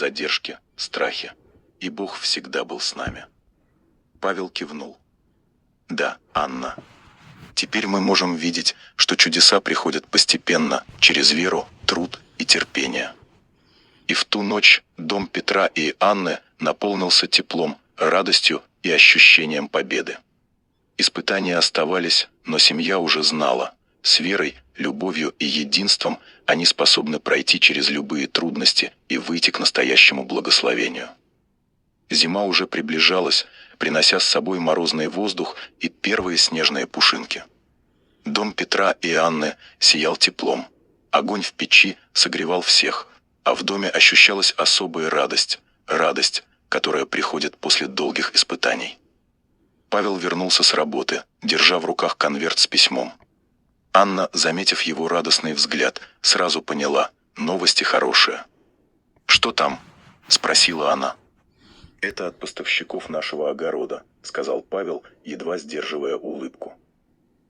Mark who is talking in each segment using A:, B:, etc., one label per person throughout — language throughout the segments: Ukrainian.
A: задержки, страхи. И Бог всегда был с нами. Павел кивнул. Да, Анна. Теперь мы можем видеть, что чудеса приходят постепенно, через веру, труд и терпение. И в ту ночь дом Петра и Анны наполнился теплом, радостью и ощущением победы. Испытания оставались, но семья уже знала, с верой, любовью и единством они способны пройти через любые трудности и выйти к настоящему благословению. Зима уже приближалась, принося с собой морозный воздух и первые снежные пушинки. Дом Петра и Анны сиял теплом. Огонь в печи согревал всех, а в доме ощущалась особая радость, радость, которая приходит после долгих испытаний. Павел вернулся с работы, держа в руках конверт с письмом. Анна, заметив его радостный взгляд, сразу поняла – новости хорошие. «Что там?» – спросила она. «Это от поставщиков нашего огорода», – сказал Павел, едва сдерживая улыбку.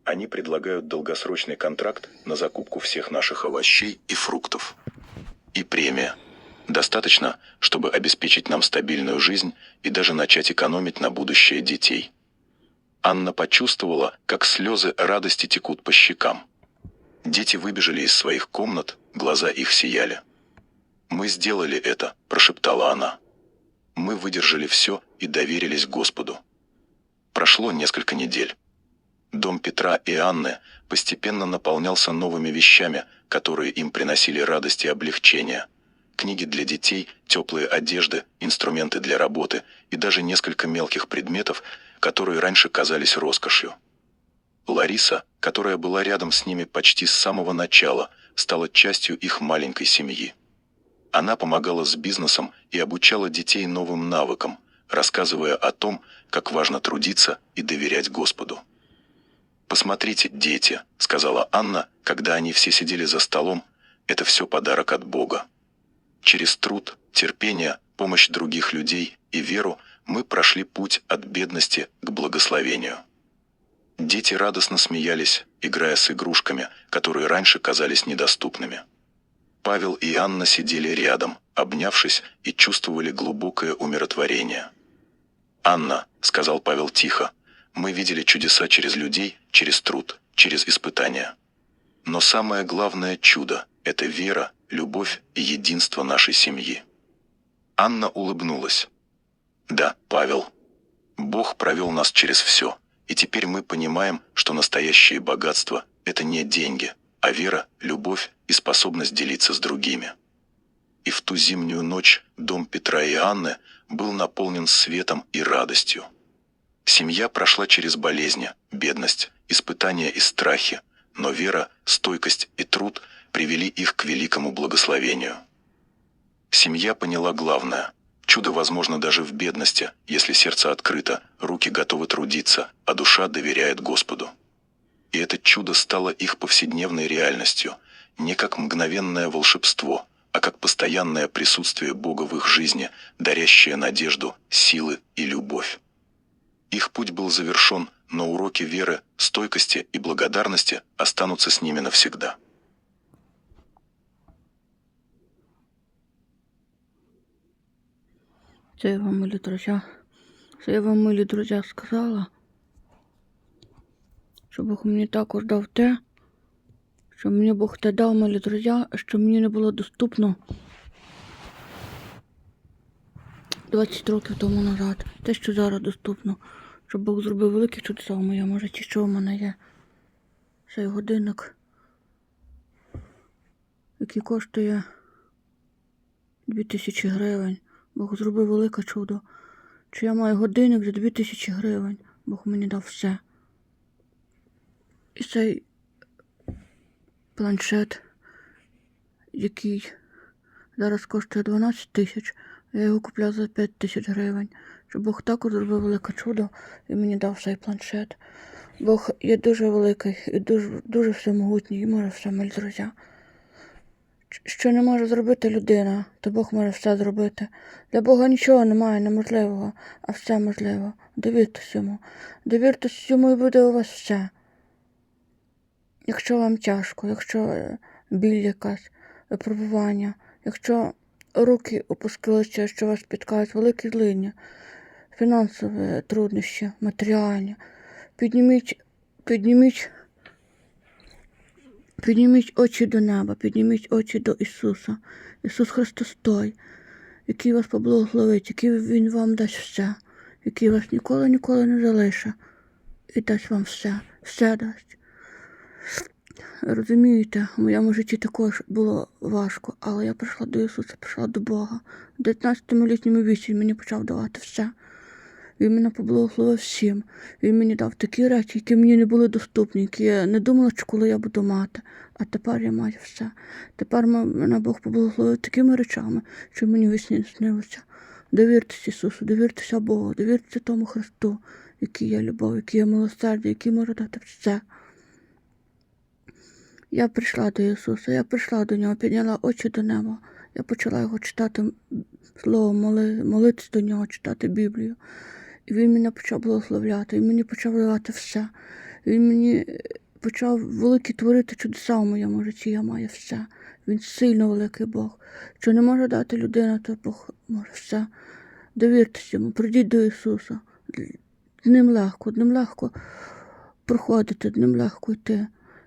A: «Они предлагают долгосрочный контракт на закупку всех наших овощей и фруктов. И премия. Достаточно, чтобы обеспечить нам стабильную жизнь и даже начать экономить на будущее детей». Анна почувствовала, как слезы радости текут по щекам. Дети выбежали из своих комнат, глаза их сияли. «Мы сделали это», – прошептала она. «Мы выдержали все и доверились Господу». Прошло несколько недель. Дом Петра и Анны постепенно наполнялся новыми вещами, которые им приносили радость и облегчение. Книги для детей, теплые одежды, инструменты для работы и даже несколько мелких предметов, которые раньше казались роскошью. Лариса, которая была рядом с ними почти с самого начала, стала частью их маленькой семьи. Она помогала с бизнесом и обучала детей новым навыкам, рассказывая о том, как важно трудиться и доверять Господу. «Посмотрите, дети», — сказала Анна, когда они все сидели за столом, — «это все подарок от Бога. Через труд, терпение, помощь других людей и веру мы прошли путь от бедности к благословению. Дети радостно смеялись, играя с игрушками, которые раньше казались недоступными. Павел и Анна сидели рядом, обнявшись и чувствовали глубокое умиротворение. «Анна», — сказал Павел тихо, — «мы видели чудеса через людей, через труд, через испытания. Но самое главное чудо — это вера, любовь и единство нашей семьи». Анна улыбнулась. «Да, Павел. Бог провел нас через все, и теперь мы понимаем, что настоящее богатство – это не деньги, а вера, любовь и способность делиться с другими». И в ту зимнюю ночь дом Петра и Анны был наполнен светом и радостью. Семья прошла через болезни, бедность, испытания и страхи, но вера, стойкость и труд привели их к великому благословению. Семья поняла главное – Чудо возможно даже в бедности, если сердце открыто, руки готовы трудиться, а душа доверяет Господу. И это чудо стало их повседневной реальностью, не как мгновенное волшебство, а как постоянное присутствие Бога в их жизни, дарящее надежду, силы и любовь. Их путь был завершен, но уроки веры, стойкости и благодарности останутся с ними навсегда.
B: Це я вам, милі друзі, це я вам, милі друзі, сказала, що Бог мені також дав те, що мені Бог те дав, милі друзі, що мені не було доступно 20 років тому назад. Те, що зараз доступно, що Бог зробив великі чудеса в моєму житті, що в мене є. Цей годинник, який коштує 2000 гривень. Бог зробив велике чудо. Чи я маю годинник за 2000 гривень. Бог мені дав все. І цей планшет, який зараз коштує 12 тисяч, я його купляв за 5 тисяч гривень. Що Бог також зробив велике чудо і мені дав цей планшет. Бог є дуже великий і дуже дуже всемогутній і може все, мої друзі. Що не може зробити людина, то Бог може все зробити. Для Бога нічого немає неможливого, а все можливо. Довіртесь йому. Довіртесь йому і буде у вас все. Якщо вам тяжко, якщо біль якась, випробування, якщо руки опускалися, що вас спіткають великі злиння, фінансові труднощі, матеріальні. Підніміть, підніміть, підніміть очі до неба, підніміть очі до Ісуса. Ісус Христос той, який вас поблагословить, який Він вам дасть все, який вас ніколи ніколи не залише і дасть вам все, все дасть. Розумієте, в моєму житті також було важко, але я прийшла до Ісуса, прийшла до Бога. В 19-літньому віці мені почав давати все. Він мене поблагословив всім. Він мені дав такі речі, які мені не були доступні, які я не думала, що коли я буду мати. А тепер я маю все. Тепер мене Бог поблагословив такими речами, що мені весні не снилося. Довіртеся Ісусу, довіртеся Богу, довіртеся тому Христу, який є любов, який є милосердя, який може дати все. Я прийшла до Ісуса, я прийшла до Нього, підняла очі до неба. Я почала його читати слово, моли, молитися до нього, читати Біблію. І він мене почав благословляти, він мені почав давати все. Він мені е, почав великі творити чудеса в моєму житті, я маю все. Він сильно великий Бог. Що не може дати людина, то Бог може все. Довіртеся йому, прийдіть до Ісуса. З ним легко, з ним легко проходити, з ним легко йти.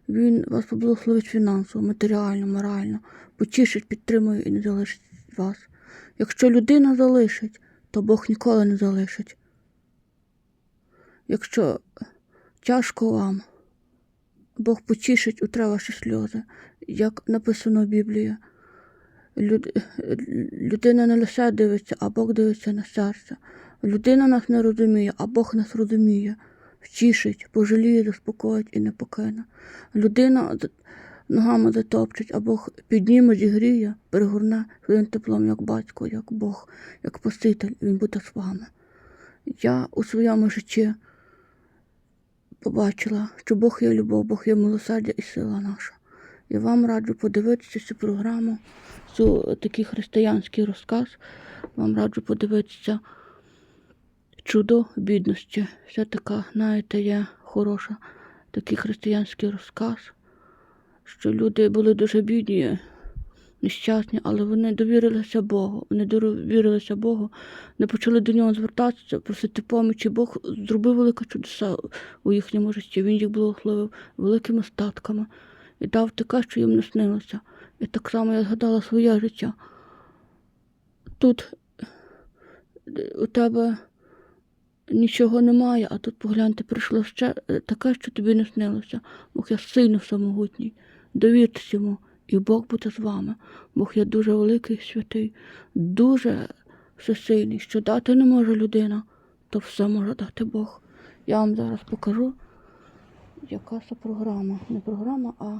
B: Він вас поблагословить фінансово, матеріально, морально, потішить, підтримує і не залишить вас. Якщо людина залишить, то Бог ніколи не залишить. Якщо тяжко вам, Бог потішить утре ваші сльози, як написано в Біблії. Люд... Людина не лише дивиться, а Бог дивиться на серце. Людина нас не розуміє, а Бог нас розуміє, втішить, пожаліє, заспокоїть і не покине. Людина ногами затопчить, а Бог підніме, зігріє, перегорне своїм теплом, як батько, як Бог, як Спаситель, він буде з вами. Я у своєму житті побачила, що Бог є любов, Бог є милосердя і сила наша. І вам раджу подивитися цю програму, цю такий християнський розказ. Вам раджу подивитися чудо бідності. Все така, знаєте, є хороша такий християнський розказ, що люди були дуже бідні, нещасні, але вони довірилися Богу. Вони довірилися Богу, не почали до нього звертатися, просити помочі. Бог зробив велике чудеса у їхньому житті. Він їх благословив великими статками і дав таке, що їм не снилося. І так само я згадала своє життя. Тут е, у тебе нічого немає, а тут погляньте, прийшло ще е, таке, що тобі не снилося. Бог я сильно самогутній. Довіртесь йому, і Бог буде з вами. Бог є дуже великий, святий, дуже всесильний. Що дати не може людина, то все може дати Бог. Я вам зараз покажу, яка це програма. Не програма, а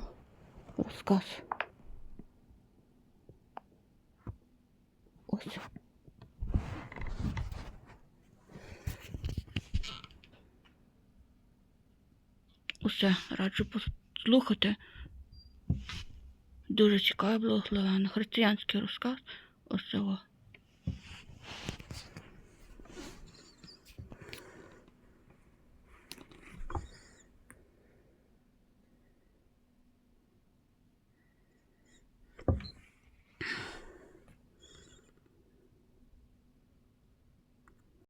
B: розказ. Ось. Усе, раджу послухати. Дуже цікавий, благословенний християнський розказ. Ось.